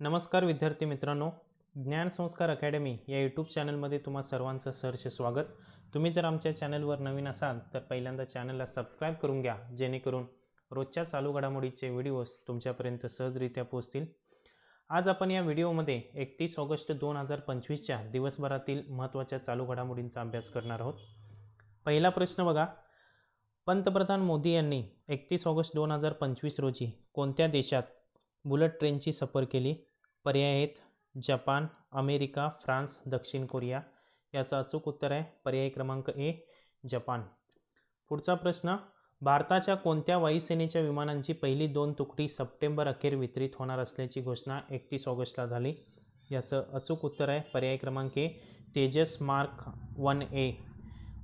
नमस्कार विद्यार्थी मित्रांनो ज्ञान संस्कार अकॅडमी या यूट्यूब चॅनलमध्ये तुम्हा सर्वांचं सहर्ष स्वागत. तुम्ही जर आमच्या चॅनलवर नवीन असाल तर पहिल्यांदा चॅनलला सबस्क्राईब करून घ्या जेणेकरून रोजच्या चालू घडामोडीचे व्हिडिओज तुमच्यापर्यंत सहजरित्या पोहोचतील. आज आपण या व्हिडिओमध्ये एकतीस ऑगस्ट दोन हजार पंचवीसच्या दिवसभरातील महत्त्वाच्या चालू घडामोडींचा अभ्यास करणार आहोत. पहिला प्रश्न बघा. पंतप्रधान मोदी यांनी एकतीस ऑगस्ट दोन हजार पंचवीस रोजी कोणत्या देशात बुलेट ट्रेनची सफर केली. पर्याय आहेत जपान अमेरिका फ्रान्स दक्षिण कोरिया. याचं अचूक उत्तर आहे पर्याय क्रमांक ए जपान. पुढचा प्रश्न भारताच्या कोणत्या वायुसेनेच्या विमानांची पहिली दोन तुकडी सप्टेंबर अखेर वितरित होणार असल्याची घोषणा एकतीस ऑगस्टला झाली? याचं अचूक उत्तर आहे पर्याय क्रमांक A Tejas mark one A.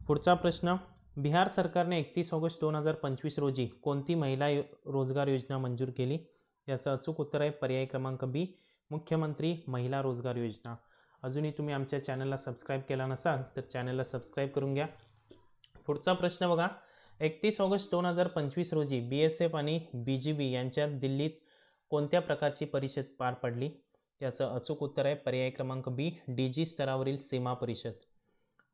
पुढचा प्रश्न बिहार सरकारने एकतीस ऑगस्ट दोन हजार पंचवीस रोजी कोणती महिला यो रोजगार योजना मंजूर केली? याचं अचूक उत्तर आहे पर्याय क्रमांक बी मुख्यमंत्री महिला रोजगार योजना. अजूनही तुम्ही आमच्या चॅनलला सबस्क्राईब केला नसाल तर चॅनलला सबस्क्राईब करून घ्या. पुढचा प्रश्न बघा. एकतीस ऑगस्ट दोन हजार पंचवीस रोजी बी एस एफ आणि बी जी बी यांच्यात दिल्लीत कोणत्या प्रकारची परिषद पार पडली? याचं अचूक उत्तर आहे पर्याय क्रमांक बी डी जी स्तरावरील सीमा परिषद.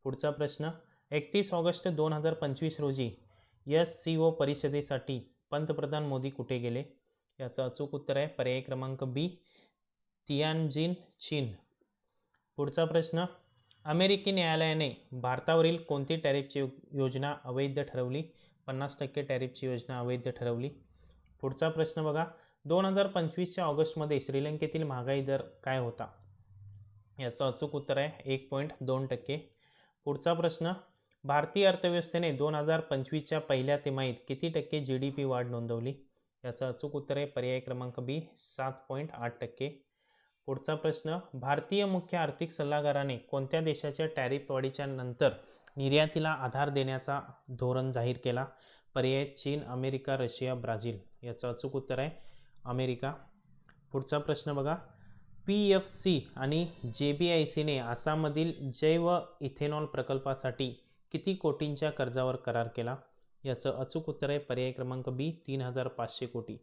पुढचा प्रश्न. एकतीस ऑगस्ट दोन हजार पंचवीस रोजी एस सी ओ परिषदेसाठी पंतप्रधान मोदी कुठे गेले? याचं अचूक उत्तर आहे. पर्याय क्रमांक बी तियानजिन चीन. पुढचा प्रश्न अमेरिकी न्यायालयाने भारतावरील कोणती टॅरिफची योजना अवैध ठरवली? पन्नास टक्के टॅरिफची योजना अवैध ठरवली. पुढचा प्रश्न बघा. दोन हजार पंचवीसच्या ऑगस्टमध्ये श्रीलंकेतील महागाई दर काय होता? याचं अचूक उत्तर आहे एक पॉईंट दोन टक्के. पुढचा प्रश्न भारतीय अर्थव्यवस्थेने दोन हजार पंचवीसच्या पहिल्या तिमाहीत किती टक्के जी डी पी वाढ नोंदवली? याचं अचूक उत्तर आहे. पर्याय क्रमांक बी सात पॉईंट आठ टक्के. पुढचा प्रश्न भारतीय मुख्य आर्थिक सल्लागाराने कोणत्या देशाच्या टॅरिफ वाढीच्या नंतर निर्यातीला आधार देण्याचा धोरण जाहीर केला? पर्याय चीन अमेरिका रशिया ब्राझील याचं अचूक उत्तर आहे. अमेरिका. पुढचा प्रश्न बघा. पी एफ सी आणि जे बी आय सीने आसाममधील जैव इथेनॉल प्रकल्पासाठी किती कोटींच्या कर्जावर करार केला? याचं अचूक उत्तर आहे पर्याय क्रमांक बी तीन हजार पाचशे कोटी.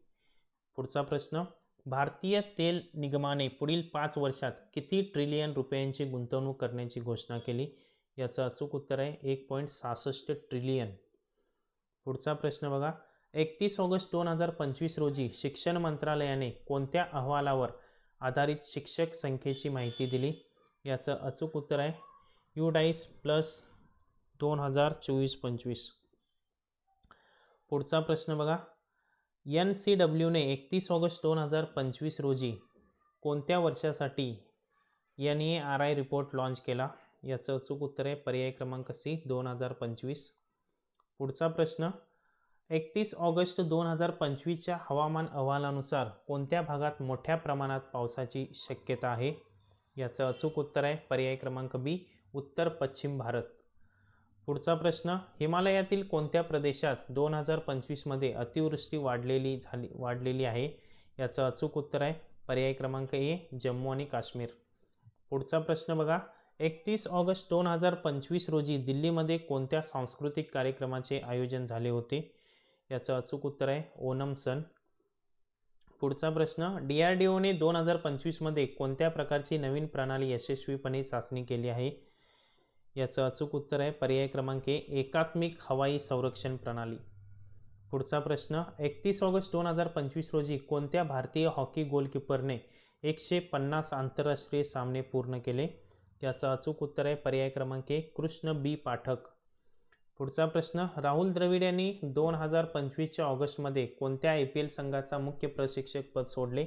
पुढचा प्रश्न भारतीय तेल निगमाने पुढील पाच वर्षात किती ट्रिलियन रुपयांची गुंतवणूक करण्याची घोषणा केली? याचं अचूक उत्तर आहे एक पॉईंट सहासष्ट ट्रिलियन. पुढचा प्रश्न बघा एकतीस ऑगस्ट दोन हजार पंचवीस रोजी शिक्षण मंत्रालयाने कोणत्या अहवालावर आधारित शिक्षक संख्येची माहिती दिली? याचं अचूक उत्तर आहे युडाईस प्लस दोन हजार चोवीस पंचवीस. पुढचा प्रश्न बघा. एन सी डब्ल्यूने एकतीस ऑगस्ट दोन हजार पंचवीस रोजी कोणत्या वर्षासाठी N A R I report launch केला? याचं अचूक उत्तर आहे पर्याय क्रमांक सी दोन हजार पंचवीस. पुढचा प्रश्न एकतीस ऑगस्ट दोन हजार पंचवीसच्या हवामान अहवालानुसार कोणत्या भागात मोठ्या प्रमाणात पावसाची शक्यता आहे? याचं अचूक उत्तर आहे पर्याय क्रमांक बी उत्तर पश्चिम भारत. पुढचा प्रश्न हिमालयातील कोणत्या प्रदेशात दोन हजार पंचवीसमध्ये अतिवृष्टी वाढलेली झाली वाढलेली आहे? याचं अचूक उत्तर आहे पर्याय क्रमांक ए जम्मू आणि काश्मीर. पुढचा प्रश्न बघा एकतीस ऑगस्ट दोन हजार पंचवीस रोजी दिल्लीमध्ये कोणत्या सांस्कृतिक कार्यक्रमाचे आयोजन झाले होते? याचं अचूक उत्तर आहे ओनम सण. पुढचा प्रश्न डी आर डी ओने दोन हजार पंचवीसमध्ये कोणत्या प्रकारची नवीन प्रणाली यशस्वीपणे चाचणी केली आहे? याचं अचूक उत्तर आहे पर्याय क्रमांक एकात्मिक हवाई संरक्षण प्रणाली. पुढचा प्रश्न एकतीस ऑगस्ट दोन हजार पंचवीस रोजी कोणत्या भारतीय हॉकी गोलकीपरने एकशे पन्नास आंतरराष्ट्रीय सामने पूर्ण केले? याचं अचूक उत्तर आहे पर्याय क्रमांक कृष्ण बी पाठक. पुढचा प्रश्न राहुल द्रविड यांनी दोन हजार पंचवीसच्या ऑगस्टमध्ये कोणत्या आय पी एल संघाचा मुख्य प्रशिक्षक पद सोडले?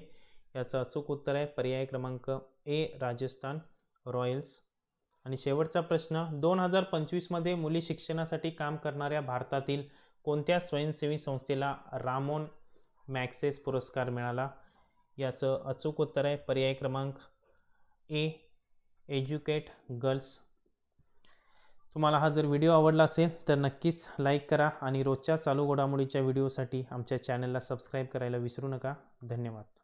याचं अचूक उत्तर आहे पर्याय क्रमांक ए राजस्थान रॉयल्स. आणि शेवटचा प्रश्न दोन हजार पंचवीसमध्ये मुली शिक्षणासाठी काम करणाऱ्या भारतातील कोणत्या स्वयंसेवी संस्थेला रामोन मॅक्सेस पुरस्कार मिळाला? याचं अचूक उत्तर आहे पर्याय क्रमांक ए एज्युकेट गर्ल्स. तुम्हाला हा जर व्हिडिओ आवडला असेल तर नक्कीच लाईक करा आणि रोजच्या चालू घडामोडीच्या व्हिडिओसाठी आमच्या चॅनलला सबस्क्राईब करायला विसरू नका. धन्यवाद.